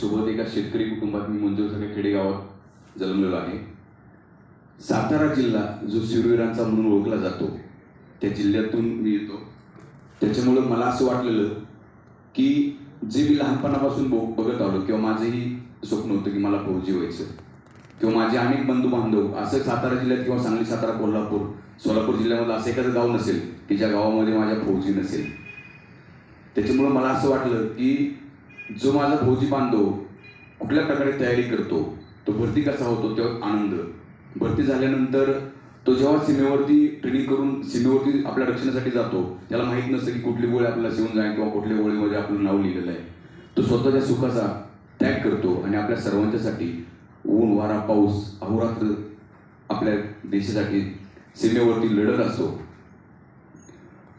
सोबत एका शेतकरी कुटुंबात मी मंजूरसारख्या खेडेगावात जन्मलेलो आहे. सातारा जिल्हा जो शिववीरांचा म्हणून ओळखला जातो त्या जिल्ह्यातून मी येतो. त्याच्यामुळं मला असं वाटलेलं की जे मी लहानपणापासून बघत आलो किंवा माझंही स्वप्न होतं की मला फौजी व्हायचं किंवा माझे अनेक बंधू बांधव असं सातारा जिल्ह्यात किंवा सांगली सातारा कोल्हापूर सोलापूर जिल्ह्यामध्ये असं एखादं गाव नसेल की ज्या गावामध्ये माझ्या फौजी नसेल. त्याच्यामुळं मला असं वाटलं की जो माझा भोजी बांधव कुठल्या प्रकारे तयारी करतो तो भरती कसा होतो तेव्हा आनंद. भरती झाल्यानंतर तो जेव्हा सीमेवरती ट्रेनिंग करून सीमेवरती आपल्या रक्षणासाठी जातो त्याला माहीत नसतं की कुठली गोळी आपल्याला शिवून जाईल किंवा कुठल्या गोळीमध्ये आपलं नाव लिहिलेलं आहे. तो स्वतःच्या सुखाचा त्याग करतो आणि आपल्या सर्वांच्यासाठी ऊन वारा पाऊस अहोरात्र आपल्या देशासाठी सीमेवरती लढत असतो.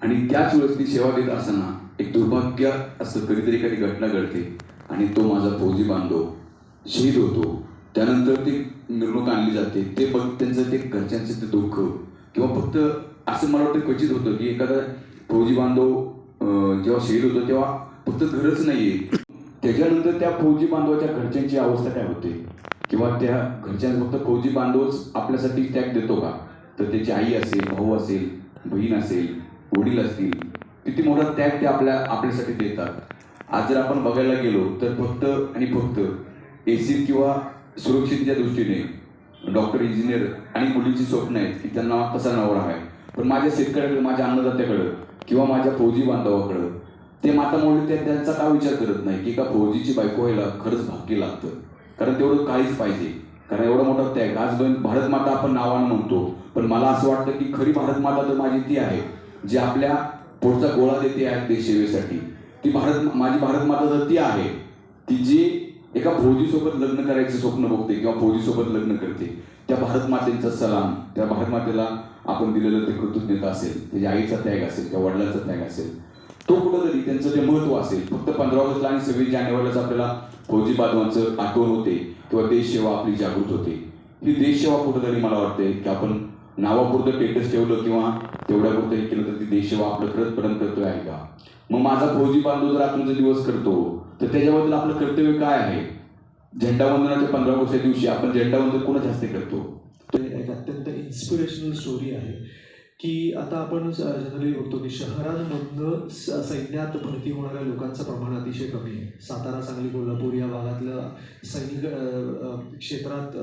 आणि त्याच वेळेस ती सेवा देत असताना एक दुर्भाग्य असं कधीतरी काही घटना घडते आणि तो माझा फौजी बांधव शहीद होतो. त्यानंतर ती मिरवणूक आणली जाते. ते बघ त्यांचं ते घरच्यांचं ते दुःख किंवा फक्त असं मला वाटतं क्वचित होतं की एखादा फौजी बांधव जेव्हा शहीद होतो तेव्हा फक्त घरच नाहीये. त्याच्यानंतर त्या फौजी बांधवाच्या घरच्यांची अवस्था काय होते? किंवा त्या घरच्यांना फक्त फौजी बांधवच आपल्यासाठी त्याग देतो का? तर त्याची आई असेल भाऊ असेल बहीण असेल वडील असतील किती मोठा त्याग ते आपल्या आपल्यासाठी देतात. आज जर आपण बघायला गेलो तर फक्त आणि फक्त एसी किंवा सुरक्षितच्या दृष्टीने डॉक्टर इंजिनियर आणि मुलींची स्वप्न आहेत की त्यांना कसा नवरा आहे. पण माझ्या शेतकऱ्याकडे माझ्या अन्नदात्याकडं किंवा माझ्या फौजी बांधवाकडं ते माता मुली ते त्यांचा का विचार करत नाही की एका फौजीची बायको व्हायला खरंच भाग्य लागतं? कारण तेवढं काहीच पाहिजे. कारण एवढा मोठा त्याग. आज दोन भारत माता आपण नावानं म्हणतो. पण मला असं वाटतं की खरी भारत माता तर माझी ती आहे जी आपल्या पुढचा गोळा देते आहे देश सेवेसाठी? ती भारत माझी भारत माता तर ती आहे ती जी एका फौजीसोबत लग्न करायचं स्वप्न बघते किंवा फौजीसोबत लग्न करते त्या भारत मातेचा सलाम त्या भारत मातेला आपण दिलेलं ते कृतज्ञता असेल त्याच्या आईचा त्याग असेल त्या वडिलांचा त्याग असेल तो कुठंतरी त्यांचं ते महत्त्व असेल. फक्त पंधरा ऑगस्टला आणि सव्वीस जानेवारीलाच आपल्याला फौजी बांधवांचं आठवण होते किंवा देशसेवा आपली जागृत होते. ही देशसेवा कुठंतरी मला वाटते की आपण नावापुरतं टेटस ठेवलं किंवा तेवढ्यापुरतं हे केलं तर ती देशसेवा आपलं खरंच करतोय आहे का? मग माझा फौजी बांधव जर आपण जर दिवस करतो तर त्याच्याबद्दल आपलं कर्तव्य काय आहे? झेंडावंदनाच्या पंधरा वर्षाच्या दिवशी आपण झेंडावंदन कोणाच्या हस्ते करतो? ते एक अत्यंत इन्स्पिरेशनल स्टोरी आहे. की आता आपण जनरली बघतो की शहरांमधनं स- सैन्यात भरती होणाऱ्या लोकांचं प्रमाण अतिशय कमी आहे. सातारा सांगली कोल्हापूर या भागातलं सैनिक क्षेत्रात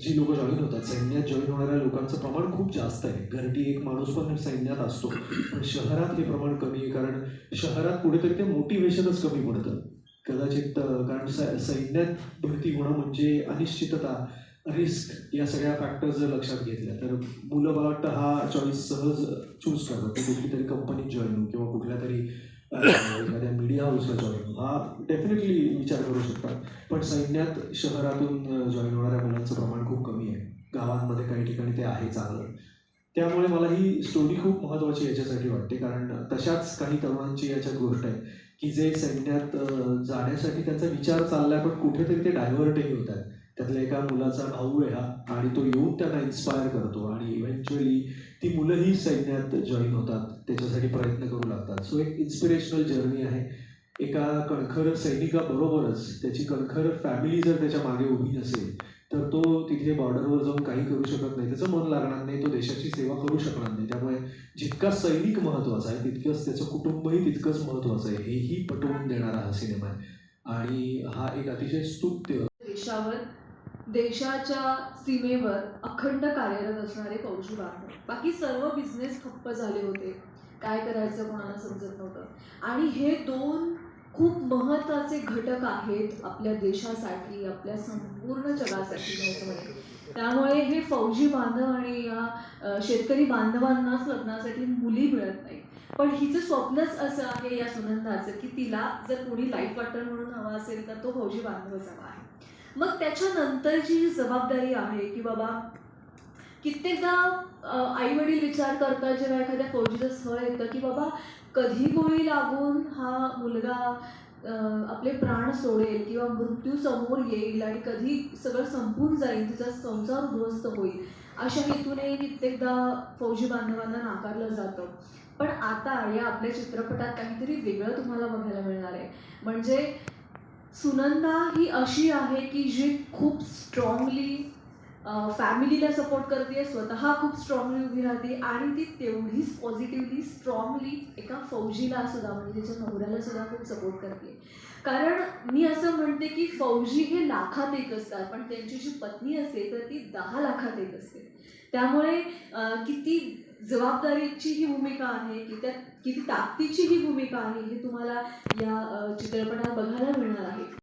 जी लोक जॉईन होतात सैन्यात जॉईन होणाऱ्या लोकांचं प्रमाण खूप जास्त आहे. घरटी एक माणूस पण सैन्यात असतो. पण शहरात हे प्रमाण कमी आहे कारण शहरात कुठेतरी ते मोटिवेशनच कमी पडतं. कदाचित कारण सैन्यात भरती होणं म्हणजे अनिश्चितता. रिस्क या सगळ्या फॅक्टर्स जर लक्षात घेतल्या तर मुलं मला वाटतं हा चॉईस सहज चूज करतात. ते कुठली तरी कंपनीत जॉईन होऊ किंवा कुठल्या तरी एखाद्या मीडिया हाऊसला जॉईन होऊ हा डेफिनेटली विचार करू शकतात. पण सैन्यात शहरातून जॉईन होणाऱ्या मुलांचं प्रमाण खूप कमी आहे. गावांमध्ये काही ठिकाणी ते आहे चांगलं. त्यामुळे मला ही स्टोरी खूप महत्त्वाची याच्यासाठी वाटते. कारण तशाच काही तरुणांची याच्यात गोष्ट आहे की जे सैन्यात जाण्यासाठी त्यांचा विचार चाललाय पण कुठेतरी ते डायव्हर्टही होत आहेत त्यातल्या एका मुलाचा भाऊ आहे हा आणि तो येऊन त्यांना इन्स्पायर करतो. आणि इव्हेंच्युअली ती मुलंही सैन्यात जॉईन होतात. त्याच्यासाठी प्रयत्न करू लागतात. सो एक इन्स्पिरेशनल जर्नी आहे. एका कणखर सैनिकाबरोबरच त्याची कणखर फॅमिली जर त्याच्यामागे उभी नसेल तर तो तिथे बॉर्डरवर जाऊन काही करू शकत नाही. त्याचं मन लागणार नाही. तो देशाची सेवा करू शकणार नाही. त्यामुळे जितका सैनिक महत्त्वाचा आहे तितकंच त्याचं कुटुंबही तितकंच महत्त्वाचं आहे. हेही पटवून देणारा हा सिनेमा आहे. आणि हा एक अतिशय स्तुत्य. देशावर देशाच्या सीमेवर अखंड कार्यरत असणारे फौजी बांधव बाकी सर्व बिझनेस ठप्प झाले होते. काय करायचं कोणाला समजत नव्हतं. आणि हे दोन खूप महत्त्वाचे घटक आहेत आपल्या देशासाठी आपल्या संपूर्ण जगासाठी त्यामुळे हे फौजी बांधव आणि या शेतकरी बांधवांनाच लग्नासाठी मुली मिळत नाही. पण हिचं स्वप्नच असं आहे या सुनंदाचं की तिला जर कोणी लाईफ पार्टनर म्हणून हवा असेल तर तो फौजी बांधवच हवा आहे. मग त्याच्यानंतरची जी जबाबदारी आहे की बाबा कित्येकदा आई वडील विचार करतात जेव्हा एखाद्या फौजीचं स्थळ येतं की बाबा कधी गोळी लागून हा मुलगा आपले प्राण सोडेल किंवा मृत्यू समोर येईल आणि कधी सगळं संपून जाईल तिचा संसार उद्ध्वस्त होईल अशा हेतूने कित्येकदा फौजी बांधवांना नाकारलं जातं. पण आता या आपल्या चित्रपटात काहीतरी वेगळं तुम्हाला बघायला मिळणार आहे. म्हणजे सुनंदा ही अशी आहे की जी खूप स्ट्रॉंगली फॅमिलीला सपोर्ट करते स्वतः खूप स्ट्रॉंगली उभी राहते आणि ती तेवढीच पॉझिटिव्हली स्ट्रॉंगली एका फौजीला सुद्धा म्हणजे त्याच्या नवऱ्याला सुद्धा खूप सपोर्ट करते. कारण मी असं म्हणते की फौजी हे लाखात एक असतात पण त्यांची जी पत्नी असते तर ती दहा लाखात एक असते. त्यामुळे किती जबाबदारीची ही भूमिका आहे की त्या किती ताकदीची ही भूमिका आहे हे तुम्हाला या चित्रपटात बघायला मिळणार आहे.